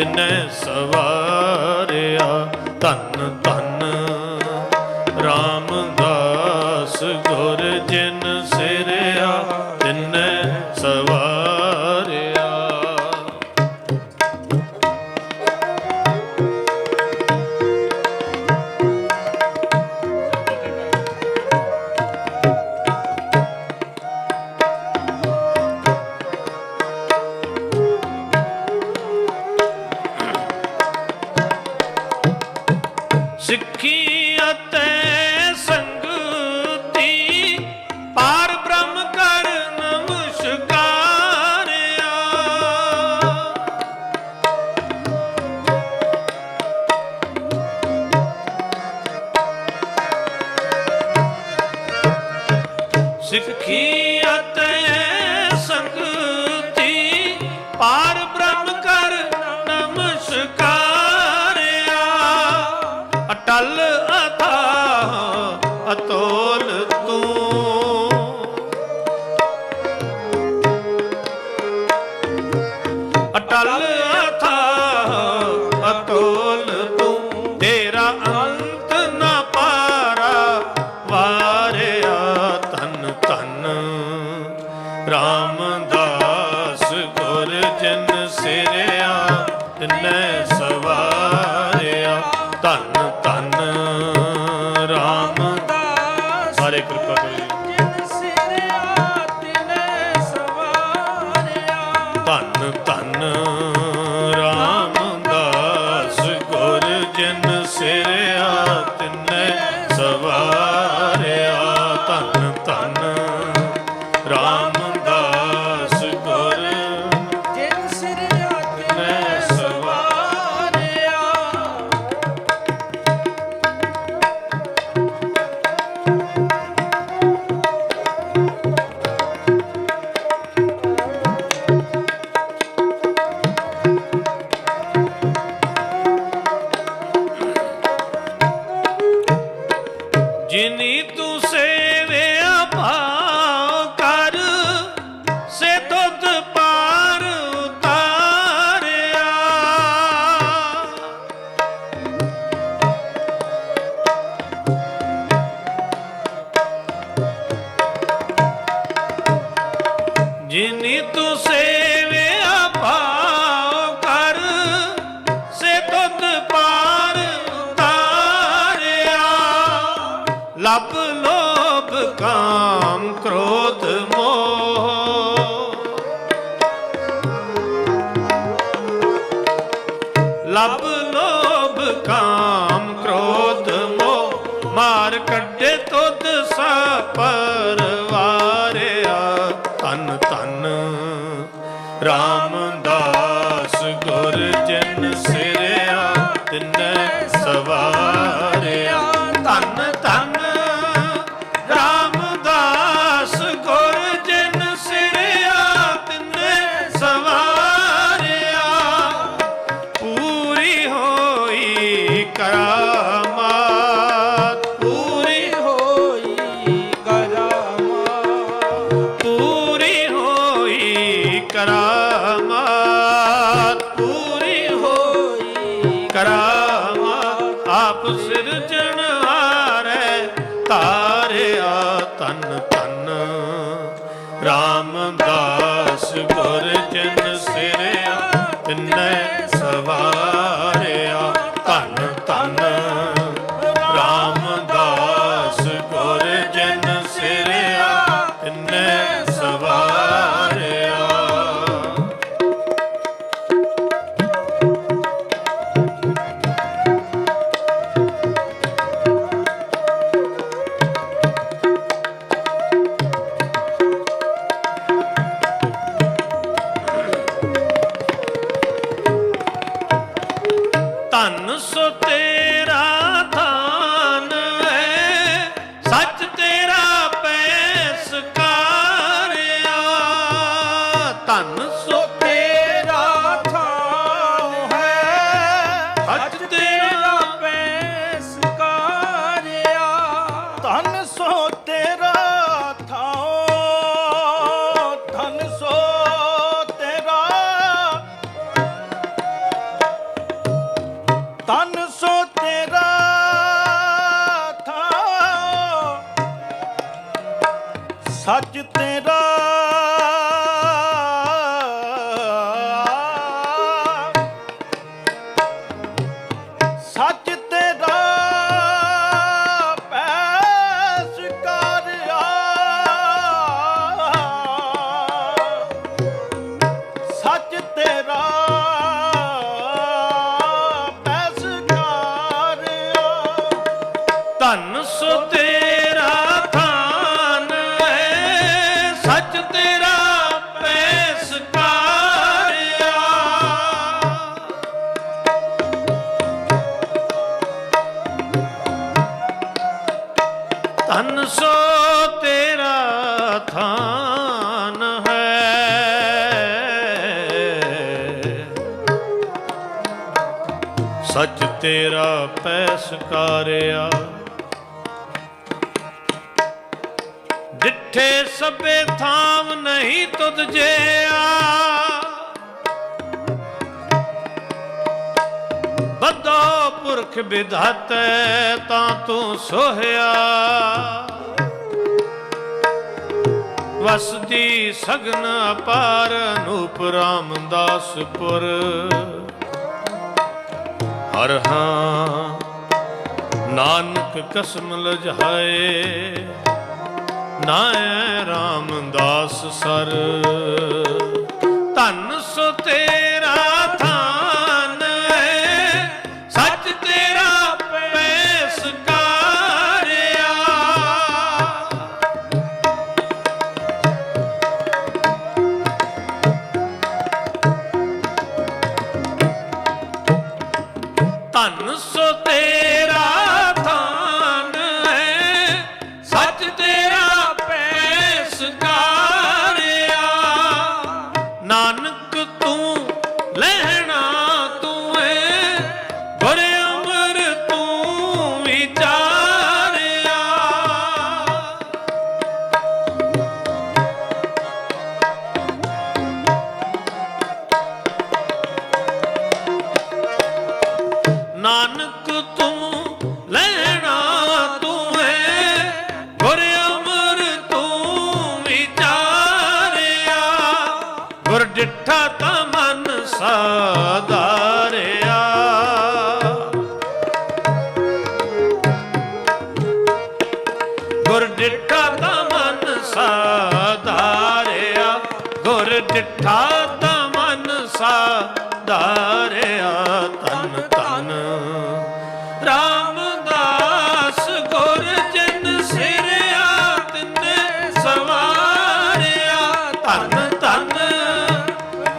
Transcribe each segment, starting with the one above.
ਤਿੰਨੇ ਸਵਾ Chiquinho. ਜਿਨੀ ਤੂੰ ਸੇਵਿਆ ਭਾਉ ਕਰ ਸੇ ਤੁਤ ਪਾਰ ਉਤਾਰਿਆ। ਲੱਭ ਲੋਭ ਕਾਂ राम ਸੱਚ ਤੇਰਾ ਸੱਚ ਤੇਰਾ ਪੈਸ ਕਾਰਿਆ। ਡਿੱਠੇ ਸਭੇ ਥਾਮ ਨਹੀਂ ਤੁਧ ਜੇਆ। ਬੱਦੋ ਪੁਰਖ ਵਿਧਾਤੈ ਤਾਂ ਤੂੰ ਸੋਹਿਆ। ਵਸਦੀ ਸਗਨ ਅਪਾਰ ਅਨੂਪ ਰਾਮਦਾਸਪੁਰ। ਹਰ ਹਾਂ ਨਾਨਕ ਕਸਮ ਲਜਾਏ। ਨਾਇ ਰਾਮਦਾਸ ਸਰ ਧਨ ਸੋ ਤੇਰਾ ਡਿਠਾ ਤਾਂ ਮਨ ਸਾਧਾਰਿਆ ਤਨ ਤਨ ਰਾਮਦਾਸ ਗੁਰ ਜਨ ਸਿਰਿਆ ਤਿੰਨੇ ਸਵਾਰਿਆ ਤਨ ਤਨ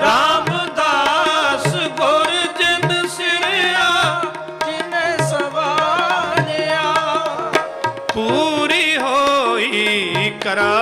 ਰਾਮਦਾਸ ਗੁਰ ਜਨ ਸਿਰਿਆ ਜਿਨੇ ਸਵਾਰਿਆ। ਪੂਰੀ ਹੋਈ ਕਰਾ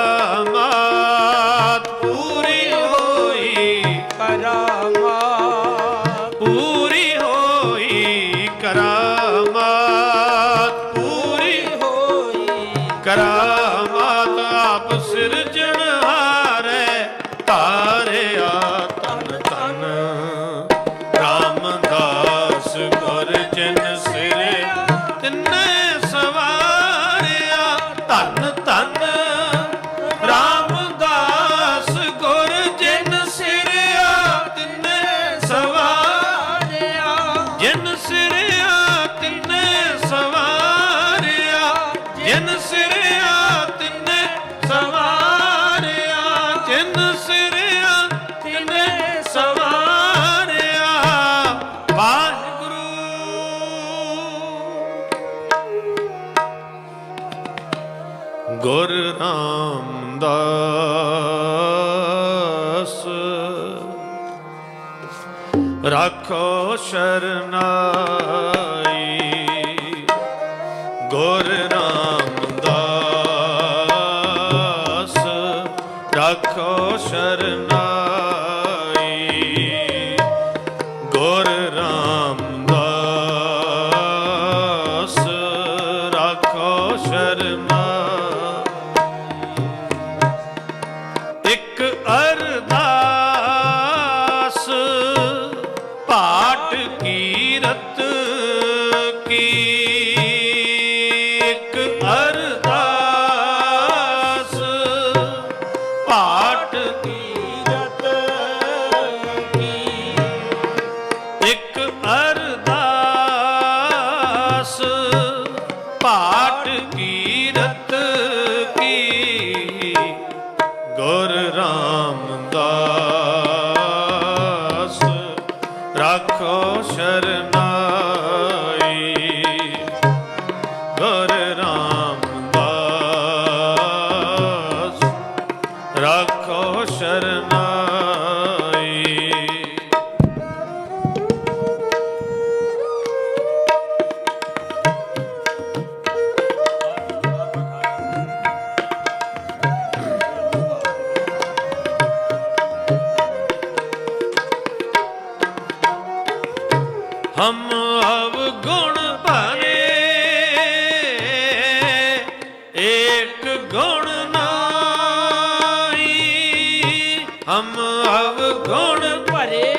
ਸਵਾਰਿਆ। ਵਾਹਿਗੁਰੂ। ਗੁਰ ਰਾਮਦਾਸ। ਰੱਖੋ ਸ਼ਰਨਾਈ। ਗੁਰ ਰਾਮਦਾਸ। ਰੱਖੋ ਸ਼ਰਨਾਈ அப்பா ਗੁਣ ਨਾਹੀ। ਹਮ ਅਵ ਗੁਣ ਭਰੇ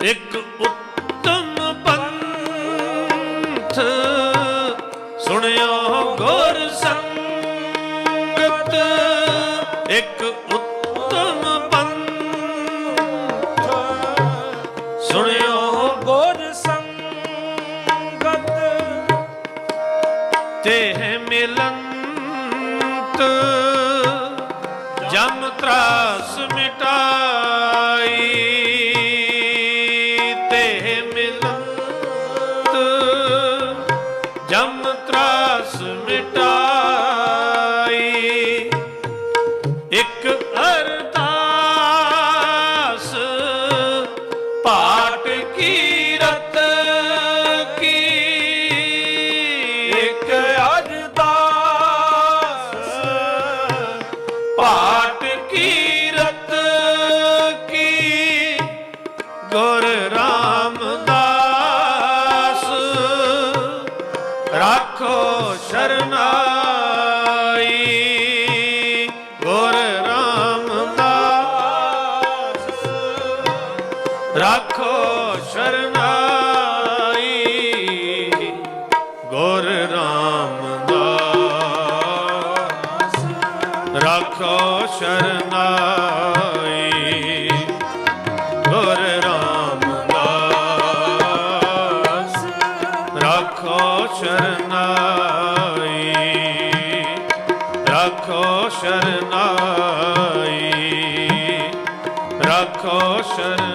ਇੱਕ ਉੱਤਮ ਪੰਥ ਸੁਣਿਓ ਗੁਰ ਸੰਗ Ah. ਰੱਖੋ ਸ਼ਰਨਾਈ। ਗੁਰ ਰਾਮਦਾਸ ਰੱਖੋ ਸ਼ਰਨਾਈ। ਰੱਖੋ ਸ਼ਰਨਾਈ। ਰੱਖੋ ਸ਼ਰਨ